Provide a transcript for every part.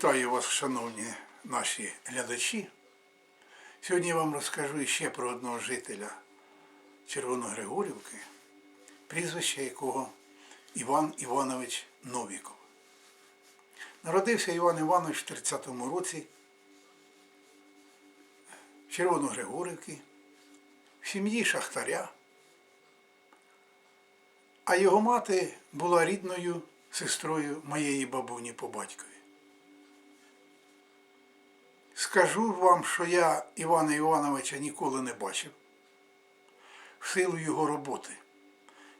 Вітаю вас, шановні наші глядачі. Сьогодні я вам розкажу ще про одного жителя Червоногригорівки, прізвище якого Іван Іванович Новіков. Народився Іван Іванович в 30-му році в Червоногригорівці, в сім'ї шахтаря, а його мати була рідною сестрою моєї бабуні по батькові. Скажу вам, що я Івана Івановича ніколи не бачив в силу його роботи.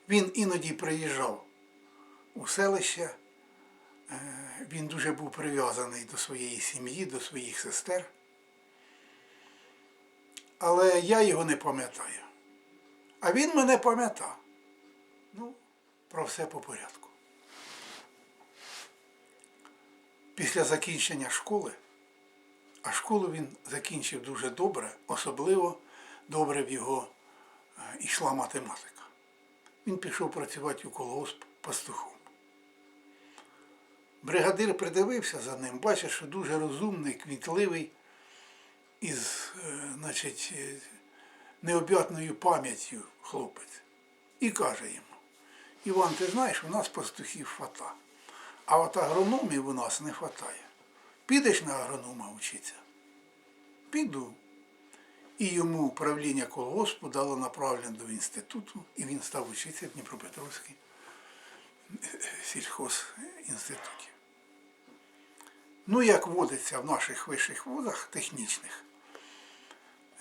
Він іноді приїжджав у селище, е, він дуже був прив'язаний до своєї сім'ї, до своїх сестер. Але я його не пам'ятаю. А він мене пам'ятав. Ну, про все по порядку. Після закінчення школи, а школу він закінчив дуже добре, особливо добре в його е, йшла математика. Він пішов працювати у колгосп пастухом. Бригадир придивився за ним, бачить, що дуже розумний, квітливий, із е, значить, е, необ'ятною пам'яттю хлопець. І каже йому, Іван, ти знаєш, у нас пастухів фата. А от агрономів у нас не вистачає. Підеш на агронома вчитися? Піду. І йому управління колгоспу дало направлення до інституту, і він став вчитися в Дніпропетровській сільхозінституті. Ну, як водиться в наших вищих вузах технічних,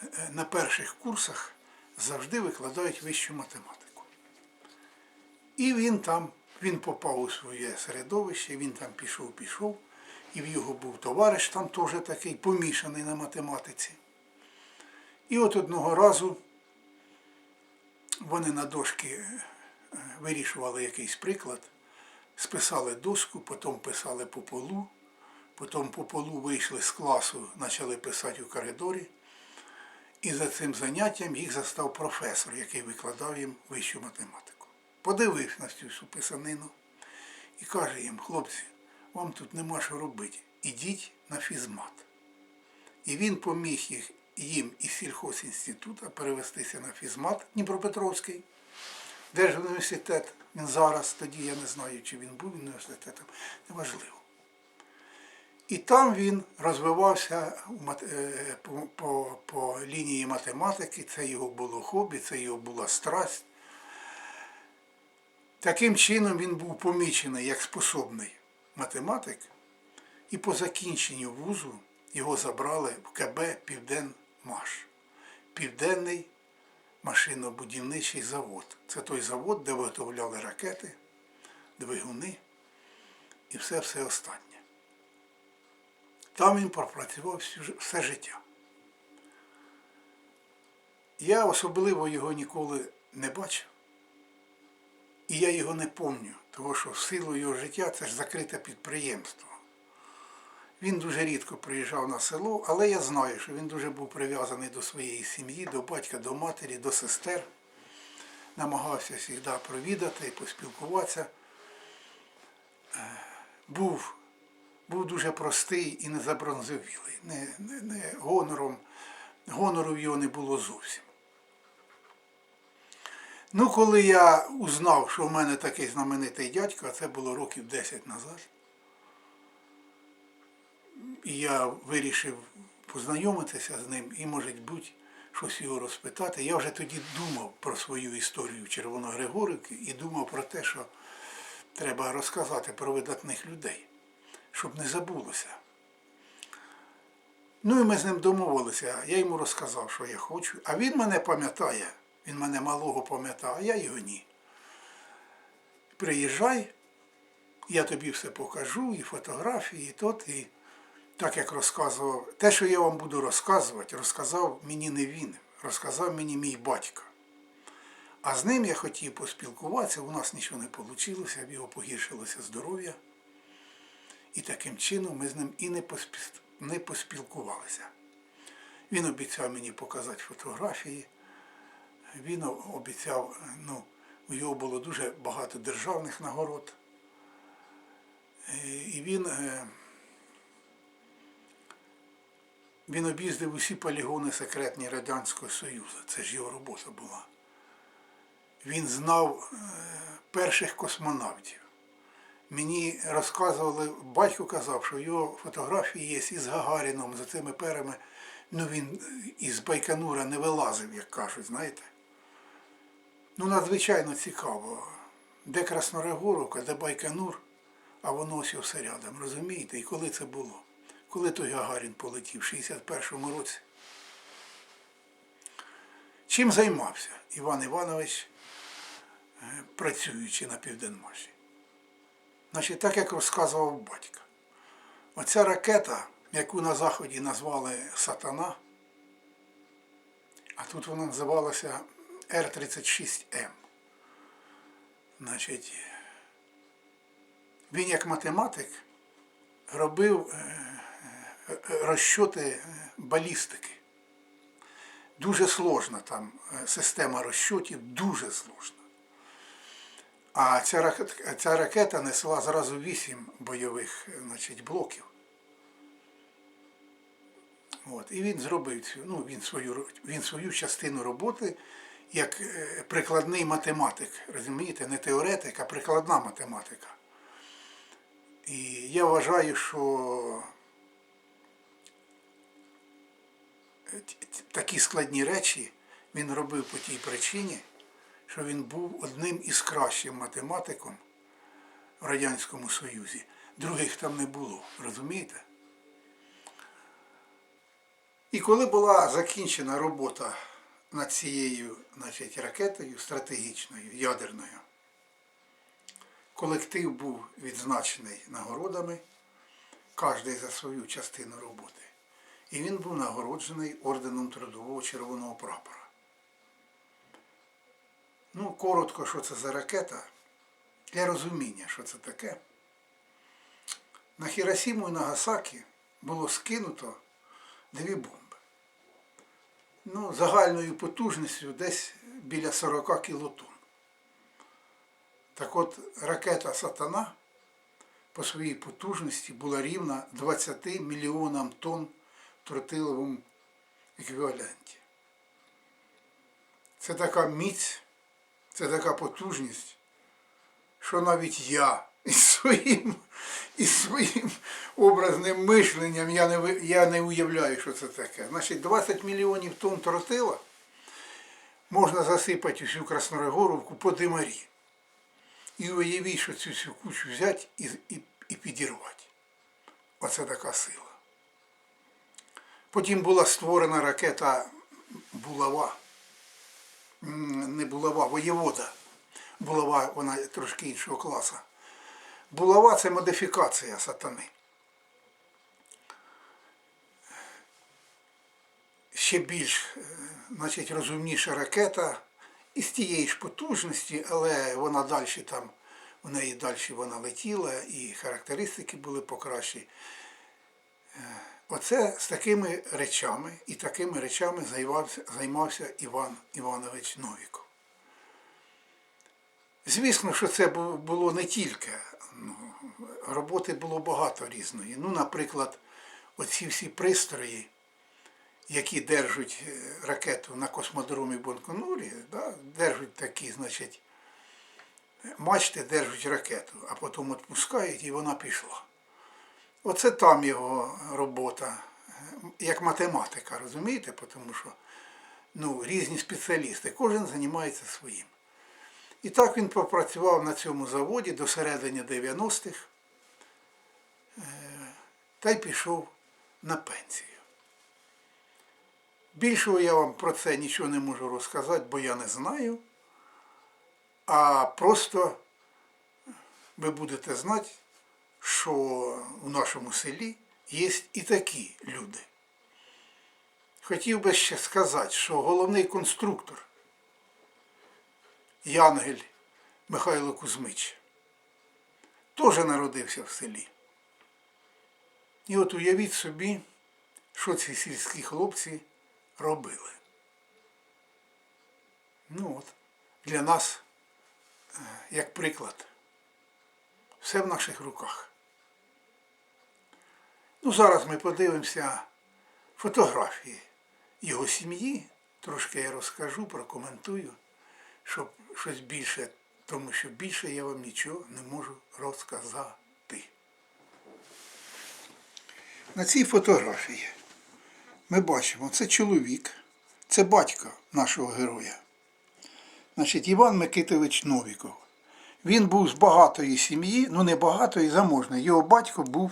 е, на перших курсах завжди викладають вищу математику. І він там, він попав у своє середовище, він там пішов, пішов, і в його був товариш там теж такий помішаний на математиці. І от одного разу вони на дошки е, вирішували якийсь приклад, списали доску, потім писали по полу, потім по полу вийшли з класу, почали писати у коридорі. І за цим заняттям їх застав професор, який викладав їм вищу математику. Подивився на цю писанину і каже їм, хлопці, вам тут нема що робити, ідіть на фізмат. І він поміг їх, їм із сільхозінституту перевестися на фізмат Дніпропетровський, Держуніверситет. Він зараз, тоді я не знаю, чи він був університетом, неважливо. І там він розвивався е, по, по, по лінії математики, це його було хобі, це його була страсть. Таким чином він був помічений як способний математик, і по закінченню вузу його забрали в КБ Південмаш. Південний машинобудівничий завод. Це той завод, де виготовляли ракети, двигуни і все все останнє. Там він пропрацював все життя. Я особливо його ніколи не бачив. І я його не пам'ятаю, тому що в силу його життя це ж закрите підприємство. Він дуже рідко приїжджав на село, але я знаю, що він дуже був прив'язаний до своєї сім'ї, до батька, до матері, до сестер. Намагався завжди провідати і поспілкуватися. Е, Був, був дуже простий і не забронзовілий. Не, не, не гонором, гонору в його не було зовсім. Ну, коли я узнав, що в мене такий знаменитий дядько, а це було років 10 назад, і я вирішив познайомитися з ним і, може бути, щось його розпитати. Я вже тоді думав про свою історію Червоногригорівки і думав про те, що треба розказати про видатних людей, щоб не забулося. Ну і ми з ним домовилися, я йому розказав, що я хочу, а він мене пам'ятає, він мене малого пам'ятає, а я його ні. Приїжджай, я тобі все покажу, і фотографії, і тот, і так як розказував, те, що я вам буду розказувати, розказав мені не він, розказав мені мій батько. А з ним я хотів поспілкуватися, у нас нічого не вийшло, в його погіршилося здоров'я. І таким чином ми з ним і не, поспі- не поспілкувалися. Він обіцяв мені показати фотографії. Він обіцяв, ну, у його було дуже багато державних нагород. Е, І він е, Він об'їздив усі полігони секретні Радянського Союзу. Це ж його робота була. Він знав е, перших космонавтів. Мені розказували, батько казав, що його фотографії є із Гагаріном за цими перами. Ну він із Байконура не вилазив, як кажуть, знаєте. Ну, надзвичайно цікаво. Де Краснорегоровка, де Байконур, а воно ось все рядом, розумієте? І коли це було? Коли той Гагарін полетів в 61-му році? Чим займався Іван Іванович, е, працюючи на Південмаші? Значить, так як розказував батько. Оця ракета, яку на Заході назвали Сатана, а тут вона називалася Р-36М. Значить, він як математик робив е, е, розчоти е, балістики. Дуже сложна там система розчотів, дуже сложна. А ця ракета, ця ракета несла зразу вісім бойових значить, блоків. От. І він зробив цю, ну, він свою, він свою частину роботи як е, прикладний математик, розумієте, не теоретик, а прикладна математика. І я вважаю, що т- такі складні речі він робив по тій причині, що він був одним із кращих математиком в Радянському Союзі. Других там не було, розумієте? І коли була закінчена робота над цією значить, ракетою стратегічною, ядерною, колектив був відзначений нагородами, кожен за свою частину роботи. І він був нагороджений орденом Трудового Червоного прапора. Ну, коротко, що це за ракета, для розуміння, що це таке. На Хіросіму і Нагасакі було скинуто дві бомби. Ну, загальною потужністю десь біля 40 кілотон. Так от ракета Сатана по своїй потужності була рівна 20 мільйонам тонн тротиловому еквіваленті. Це така міць, це така потужність, що навіть я своїм, із своїм образним мишленням я не, я не уявляю, що це таке. Значить, 20 мільйонів тонн тротила можна засипати всю Краснорегоровку по димарі. І уявіть, що цю всю кучу взяти і, і, і підірвати. Оце така сила. Потім була створена ракета Булава. Не булава, воєвода. Булава, вона трошки іншого класу. Булава це модифікація сатани. Ще більш е, значить, розумніша ракета із тієї ж потужності, але вона далі там, в неї далі вона летіла і характеристики були покращі. Е, Оце з такими речами і такими речами займався, займався Іван Іванович Новіков. Звісно, що це було не тільки. Роботи було багато різної. Ну, наприклад, оці всі пристрої, які держать е, ракету на космодромі Бонконурі, да, держать такі, значить, мачти держать ракету, а потім відпускають і вона пішла. Оце там його робота, е, як математика, розумієте? Тому що ну, різні спеціалісти, кожен займається своїм. І так він попрацював на цьому заводі до середини 90-х е, та й пішов на пенсію. Більшого я вам про це нічого не можу розказати, бо я не знаю. А просто ви будете знати, що у нашому селі є і такі люди. Хотів би ще сказати, що головний конструктор Янгель Михайло Кузьмич теж народився в селі. І от уявіть собі, що ці сільські хлопці робили. Ну от, для нас, е, як приклад, все в наших руках. Ну, зараз ми подивимося фотографії його сім'ї. Трошки я розкажу, прокоментую, щоб щось більше, тому що більше я вам нічого не можу розказати. На цій фотографії ми бачимо, це чоловік, це батько нашого героя. Значить, Іван Микитович Новіков. Він був з багатої сім'ї, ну не багатої, заможної. Його батько був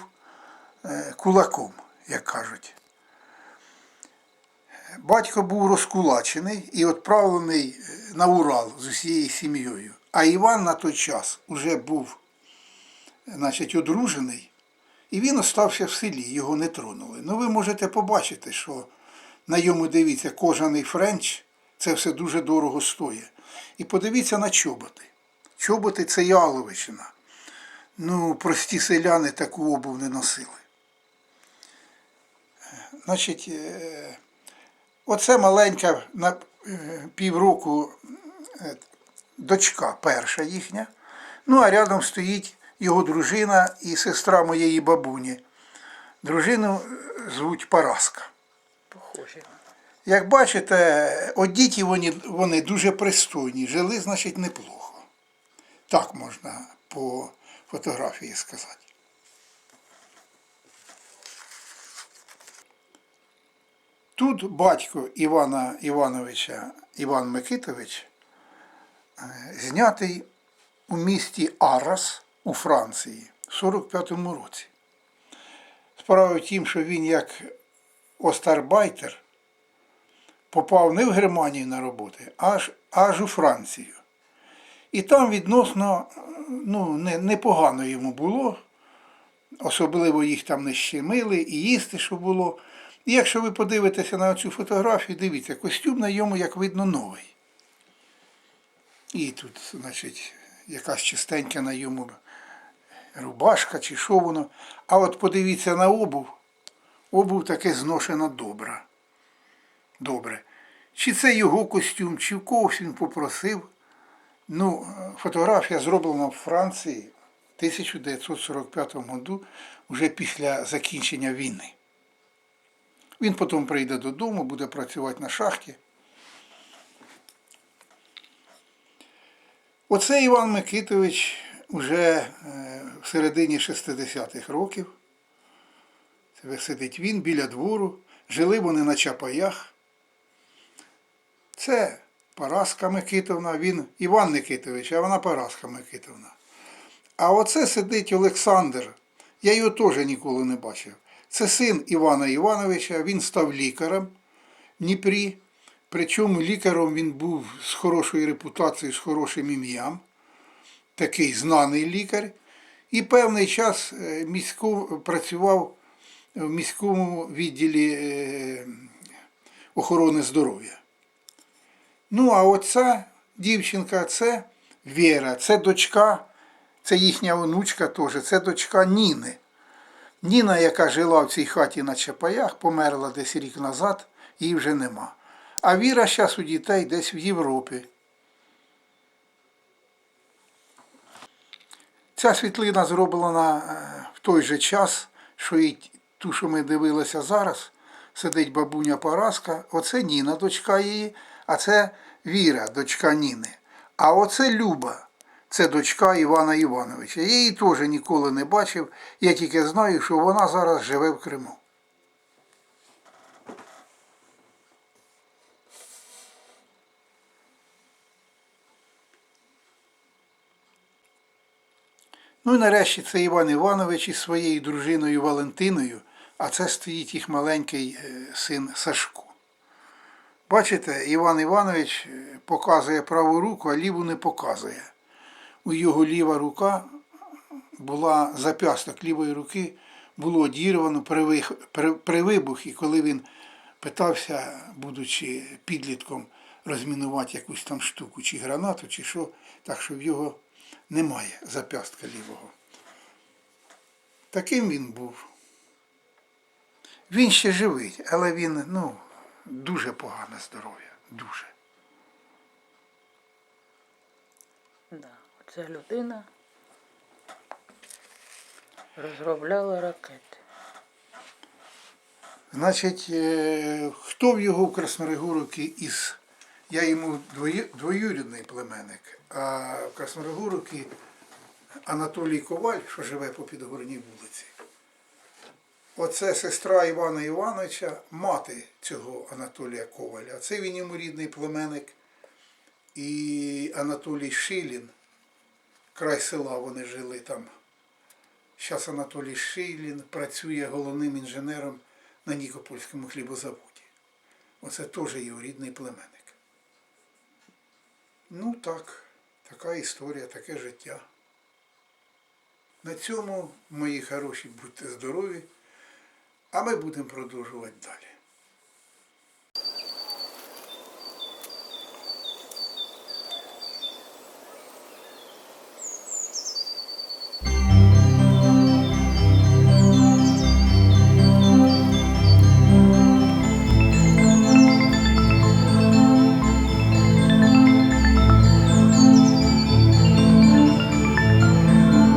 е, кулаком, як кажуть. Батько був розкулачений і відправлений е, на Урал з усією сім'єю. А Іван на той час уже був значить, одружений, і він остався в селі, його не тронули. Ну ви можете побачити, що на йому дивіться кожаний френч, це все дуже дорого стоїть. І подивіться на чоботи. Чоботи це яловичина. Ну, прості селяни таку обув не носили. Значить, е, оце маленька на е, півроку е, дочка перша їхня. Ну, а рядом стоїть його дружина і сестра моєї бабуні. Дружину звуть Параска. Похожі. Як бачите, одіті вони, вони дуже пристойні, жили, значить, неплохо. Так можна по фотографії сказати. Тут батько Івана Івановича Іван Микитович е, знятий у місті Арас у Франції в 45-му році. Справа в тім, що він як остарбайтер попав не в Германію на роботи, аж, аж у Францію. І там відносно ну, не, непогано йому було, особливо їх там не щемили, і їсти, що було. І якщо ви подивитеся на цю фотографію, дивіться, костюм на йому, як видно, новий. І тут, значить, якась чистенька на йому рубашка чи що воно. А от подивіться на обув, обув таке зношена добра. Добре. Чи це його костюм, чи в когось він попросив. Ну, фотографія зроблена в Франції в 1945 году, вже після закінчення війни. Він потім прийде додому, буде працювати на шахті. Оце Іван Микитович уже е, в середині 60-х років. Сидить він біля двору. Жили вони на Чапаях. Це Параска Микитовна, він Іван Никитович, а вона Параска Микитовна. А оце сидить Олександр. Я його теж ніколи не бачив. Це син Івана Івановича, він став лікарем в Дніпрі. Причому лікарем він був з хорошою репутацією, з хорошим ім'ям, такий знаний лікар. І певний час е, місько, працював в міському відділі е, охорони здоров'я. Ну, а оця дівчинка це Віра, це дочка, це їхня онучка теж, це дочка Ніни. Ніна, яка жила в цій хаті на Чапаях, померла десь рік назад, її вже нема. А Віра зараз у дітей десь в Європі. Ця світлина зроблена е, в той же час, що і ту, що ми дивилися зараз. Сидить бабуня Параска, оце Ніна, дочка її, а це Віра, дочка Ніни. А оце Люба, це дочка Івана Івановича. Я її теж ніколи не бачив, я тільки знаю, що вона зараз живе в Криму. Ну і нарешті це Іван Іванович із своєю дружиною Валентиною, а це стоїть їх маленький е, син Сашко. Бачите, Іван Іванович е, показує праву руку, а ліву не показує. У його ліва рука була зап'ясток лівої руки було одірвано при, при, при вибухі, коли він питався, будучи підлітком, розмінувати якусь там штуку, чи гранату, чи що, так що в його немає зап'ястка лівого. Таким він був. Він ще живий, але він, ну, дуже погане здоров'я. Дуже. Да. Оця людина розробляла ракети. Значить, е, хто в його в Краснорегоровці із. Я йому двоюрідний племенник, а в Краснорегоровці Анатолій Коваль, що живе по Підгорній вулиці. Оце сестра Івана Івановича, мати цього Анатолія Коваля. Це він йому рідний племенник. І Анатолій Шилін, край села вони жили там. Зараз Анатолій Шилін працює головним інженером на Нікопольському хлібозаводі. Оце теж його рідний племенник. Ну так, така історія, таке життя. На цьому, мої хороші, будьте здорові, а ми будемо продовжувати далі.